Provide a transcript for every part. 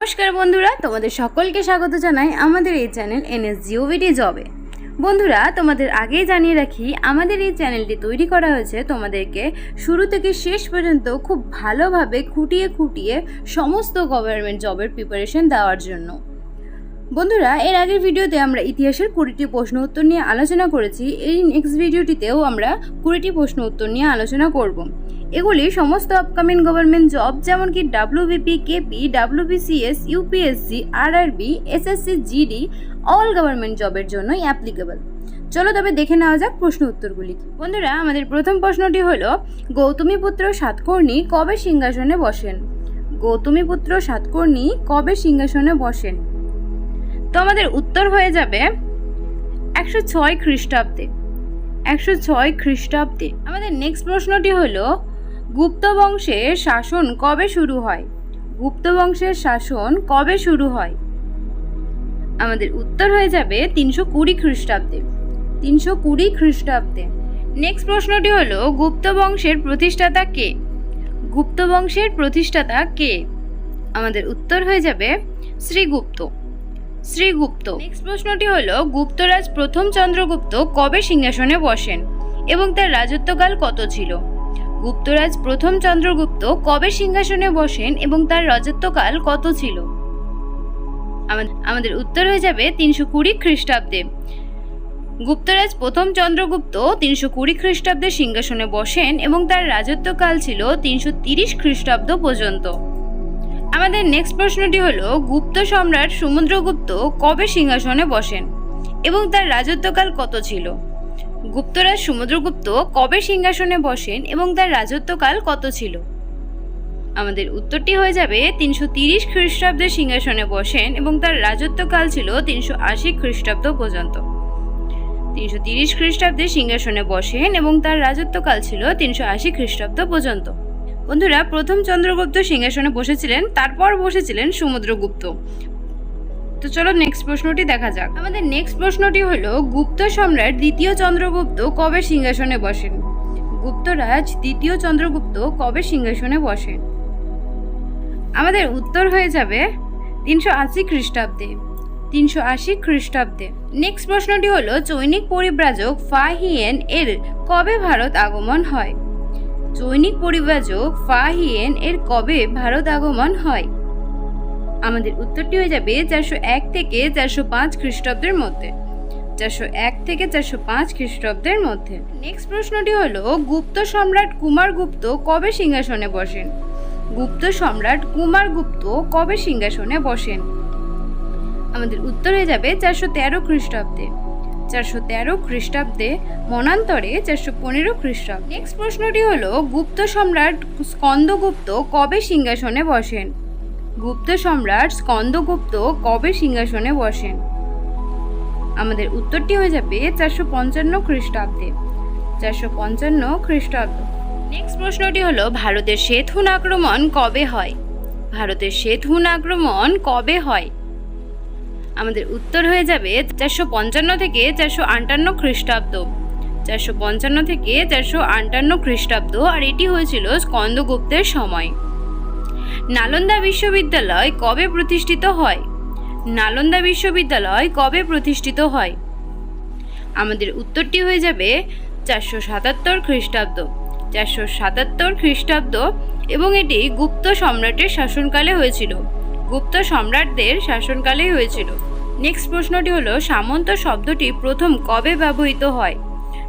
নমস্কার বন্ধুরা, তোমাদের সকলকে স্বাগত জানাই আমাদের এই চ্যানেল এনএস জিওভিডি জবে। বন্ধুরা, তোমাদের আগেই জানিয়ে রাখি, আমাদের এই চ্যানেলটি তৈরি করা হয়েছে তোমাদেরকে শুরু থেকে শেষ পর্যন্ত খুব ভালোভাবে খুঁটিয়ে খুঁটিয়ে সমস্ত গভর্নমেন্ট জবের প্রিপারেশন দেওয়ার জন্য। বন্ধুরা, এর আগের ভিডিওতে আমরা ইতিহাসের কুড়িটি প্রশ্ন উত্তর নিয়ে আলোচনা করেছি। এই নেক্সট ভিডিওটিতেও আমরা কুড়িটি প্রশ্ন উত্তর নিয়ে আলোচনা করব। এগুলি সমস্ত আপকামিং গভর্নমেন্ট জব যেমন কি WBP KP WBCS UPSC RRB SSC GD all government জবের জন্যই অ্যাপ্লিকেবল চলো তবে দেখে নেওয়া যাক প্রশ্ন উত্তরগুলি বন্ধুরা, আমাদের প্রথম প্রশ্নটি হলো গৌতমীপুত্র সাতকর্ণী কবে সিংহাসনে বসেন? গৌতমীপুত্র সাতকর্ণী কবে সিংহাসনে বসেন? তো আমাদের উত্তর হয়ে যাবে একশো ছয় খ্রিস্টাব্দে। একশো ছয় খ্রিস্টাব্দে। আমাদের নেক্সট প্রশ্নটি হলো, গুপ্ত বংশের শাসন কবে শুরু হয়? গুপ্ত বংশের শাসন কবে শুরু হয়? আমাদের উত্তর হয়ে যাবে তিনশো কুড়ি খ্রিস্টাব্দে। তিনশো কুড়ি খ্রিস্টাব্দে। নেক্সট প্রশ্নটি হলো, গুপ্ত বংশের প্রতিষ্ঠাতা কে? গুপ্ত বংশের প্রতিষ্ঠাতা কে? আমাদের উত্তর হয়ে যাবে শ্রীগুপ্ত। শ্রীগুপ্ত। নেক্সট প্রশ্নটি হলো, গুপ্তরাজ প্রথম চন্দ্রগুপ্ত কবে সিংহাসনে বসেন এবং তার রাজত্বকাল কত ছিল? গুপ্তরাজ প্রথম চন্দ্রগুপ্ত কবে সিংহাসনে বসেন এবং তার রাজত্বকাল কত ছিল? আমাদের উত্তর হয়ে যাবে তিনশো কুড়ি খ্রিস্টাব্দে। গুপ্তরাজ প্রথম চন্দ্রগুপ্ত তিনশো কুড়ি খ্রিস্টাব্দে সিংহাসনে বসেন এবং তার রাজত্বকাল ছিল তিনশো তিরিশ খ্রিস্টাব্দ পর্যন্ত। আমাদের নেক্সট প্রশ্নটি হলো, গুপ্ত সম্রাট সমুদ্রগুপ্ত কবে সিংহাসনে বসেন এবং তার রাজত্বকাল কত ছিল? গুপ্তরাজ সমুদ্রগুপ্ত কবে সিংহাসনে বসেন এবং তার রাজত্বকাল কত ছিল? আমাদের উত্তরটি হয়ে যাবে, তিনশো তিরিশ খ্রিস্টাব্দে সিংহাসনে বসেন এবং তার রাজত্বকাল ছিল তিনশো আশি খ্রিস্টাব্দ পর্যন্ত। তিনশো তিরিশ খ্রিস্টাব্দে সিংহাসনে বসেন এবং তার রাজত্বকাল ছিল তিনশো আশি খ্রিস্টাব্দ পর্যন্ত। বন্ধুরা, প্রথম চন্দ্রগুপ্ত সিংহাসনে বসেছিলেন, তারপর বসেছিলেন সমুদ্রগুপ্ত। তো চলো নেক্সট প্রশ্নটি দেখা যাক। আমাদের নেক্সট প্রশ্নটি হলো, গুপ্ত সম্রাট দ্বিতীয় চন্দ্রগুপ্ত কবে সিংহাসনে বসেন? গুপ্তরাজ দ্বিতীয় চন্দ্রগুপ্ত কবে সিংহাসনে বসেন? আমাদের উত্তর হয়ে যাবে তিনশো আশি খ্রিস্টাব্দে। তিনশো আশি খ্রিস্টাব্দে। নেক্সট প্রশ্নটি হলো, চৈনিক পরিব্রাজক ফাহিয়েন এর কবে ভারত আগমন হয়? চৈনিক পরিব্রাজক ফাহিয়েন এর কবে ভারত আগমন হয়? আমাদের উত্তরটি হয়ে যাবে চারশো এক থেকে চারশো পাঁচ খ্রিস্টাব্দের মধ্যে। চারশো এক থেকে চারশো পাঁচ খ্রিস্টাব্দের মধ্যে। নেক্সট প্রশ্নটি হলো, গুপ্ত সম্রাট কুমারগুপ্ত কবে সিংহাসনে বসেন? গুপ্ত সম্রাট কুমারগুপ্ত কবে সিংহাসনে বসেন? আমাদের উত্তর হয়ে যাবে চারশো তেরো খ্রিস্টাব্দে। চারশো তেরো খ্রিস্টাব্দে মনান্তরে চারশো পনেরো খ্রিস্টাব্দ। নেক্সট প্রশ্নটি হলো, গুপ্ত সম্রাট স্কন্দগুপ্ত কবে সিংহাসনে বসেন? গুপ্ত সম্রাট স্কন্দগুপ্ত কবে সিংহাসনে বসেন? আমাদের উত্তরটি হয়ে যাবে চারশো পঞ্চান্ন খ্রিস্টাব্দে। চারশো পঞ্চান্ন খ্রিস্টাব্দ। নেক্সট প্রশ্নটি হলো, ভারতের সেথুন আক্রমণ কবে হয়? ভারতের সেথুন আক্রমণ কবে হয়? আমাদের উত্তর হয়ে যাবে চারশো পঞ্চান্ন থেকে চারশো আটান্ন খ্রিস্টাব্দ। চারশো পঞ্চান্ন থেকে চারশো আটান্ন খ্রিস্টাব্দ, আর এটি হয়েছিল স্কন্দগুপ্তের সময়। নালন্দা বিশ্ববিদ্যালয় কবে প্রতিষ্ঠিত হয়? নালন্দা বিশ্ববিদ্যালয় কবে প্রতিষ্ঠিত হয়? আমাদের উত্তরটি হয়ে যাবে চারশো সাতাত্তর খ্রিস্টাব্দ। চারশো সাতাত্তর খ্রিস্টাব্দ এবং এটি গুপ্ত সম্রাটের শাসনকালে হয়েছিল। গুপ্ত সম্রাটদের শাসনকালেই হয়েছিল। নেক্সট প্রশ্নটি হলো, সামন্ত শব্দটি প্রথম কবে ব্যবহৃত হয়?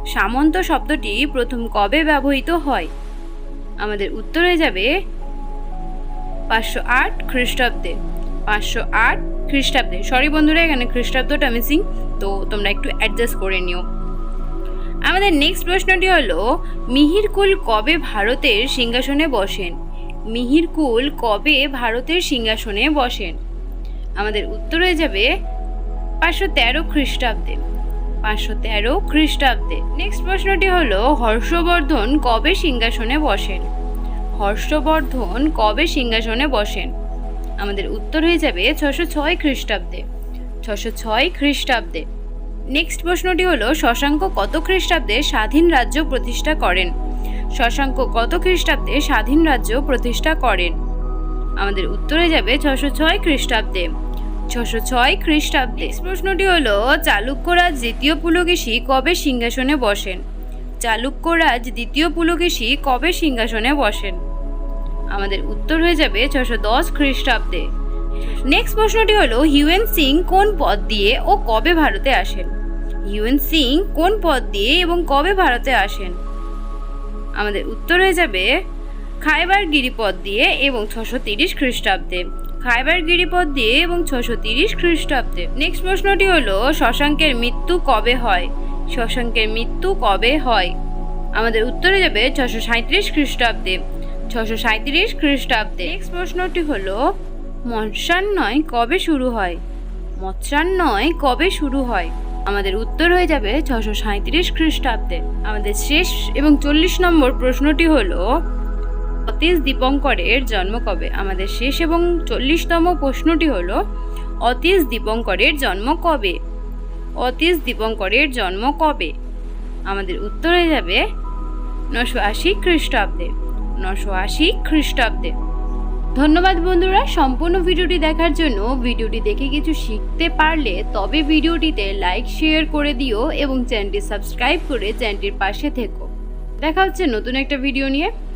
সামন্ত শব্দটি প্রথম কবে ব্যবহৃত হয়? আমাদের উত্তর হয়ে যাবে পাঁচশো আট খ্রিস্টাব্দে। পাঁচশো আট খ্রিস্টাব্দে। সরি বন্ধুরা, এখানে খ্রিস্টাব্দটা মিসিং তো তোমরা একটু অ্যাডজাস্ট করে নিও। আমাদের নেক্সট প্রশ্নটি হলো মিহিরকুল কবে ভারতের সিংহাসনে বসেন? মিহিরকুল কবে ভারতের সিংহাসনে বসেন? আমাদের উত্তর হয়ে যাবে পাঁচশো তেরো খ্রিস্টাব্দে। পাঁচশো তেরো খ্রিস্টাব্দে। নেক্সট প্রশ্নটি হলো, হর্ষবর্ধন কবে সিংহাসনে বসেন? হর্ষবর্ধন কবে সিংহাসনে বসেন? আমাদের উত্তর হয়ে যাবে ছশো ছয় খ্রিস্টাব্দে। ছশো ছয় খ্রিস্টাব্দে। নেক্সট প্রশ্নটি হলো, শশাঙ্ক কত খ্রিস্টাব্দে স্বাধীন রাজ্য প্রতিষ্ঠা করেন? শশাঙ্ক কত খ্রিস্টাব্দে স্বাধীন রাজ্য প্রতিষ্ঠা করেন? আমাদের উত্তরে যাবে ছশো ছয় খ্রিস্টাব্দে। ছশো ছয় খ্রিস্টাব্দে। প্রশ্নটি হলো, চালুক্যরাজ দ্বিতীয় পুলকেশী কবে সিংহাসনে বসেন? চালুক্যরাজ দ্বিতীয় পুলকেশী কবে সিংহাসনে বসেন? আমাদের উত্তর হয়ে যাবে ছশো দশ খ্রিস্টাব্দে। নেক্সট প্রশ্নটি হলো, হিউয়েন সিং কোন পদ দিয়ে ও কবে ভারতে আসেন? হিউয়েন সিং কোন পদ দিয়ে এবং কবে ভারতে আসেন? আমাদের উত্তর হয়ে যাবে, খাইবার গিরিপথ দিয়ে এবং ছশো তিরিশ খ্রিস্টাব্দে। খাইবার গিরিপথ দিয়ে এবং ছশো তিরিশ খ্রিস্টাব্দে। নেক্সট প্রশ্নটি হলো, শশাঙ্কের মৃত্যু কবে হয়? শশাঙ্কের মৃত্যু কবে হয়? আমাদের উত্তরে যাবে ছশো সাঁত্রিশ খ্রিস্টাব্দে। ছশো সাঁত্রিশ খ্রিস্টাব্দে। নেক্সট প্রশ্নটি হলো মৎস্যান্নয় কবে শুরু হয়? মৎস্যান্নয় কবে শুরু হয়? আমাদের উত্তর হয়ে যাবে ছশো সাঁত্রিশ খ্রিস্টাব্দে। আমাদের শেষ এবং চল্লিশ নম্বর প্রশ্নটি হলো অতীশ দীপঙ্করের জন্ম কবে? আমাদের শেষ এবং চল্লিশতম প্রশ্নটি হল, অতীশ দীপঙ্করের জন্ম কবে? অতীশ দীপঙ্করের জন্ম কবে? আমাদের উত্তর হয়ে যাবে নশো আশি খ্রিস্টাব্দে। নশো আশি খ্রিস্টাব্দে। ধন্যবাদ বন্ধুরা, সম্পূর্ণ ভিডিওটি দেখার জন্য। ভিডিওটি দেখে কিছু শিখতে পারলে তবে ভিডিওটিতে লাইক, শেয়ার করে দিও এবং চ্যানেলটি সাবস্ক্রাইব করে চ্যানেলটির পাশে থেকো। দেখা হচ্ছে নতুন একটা ভিডিও নিয়ে।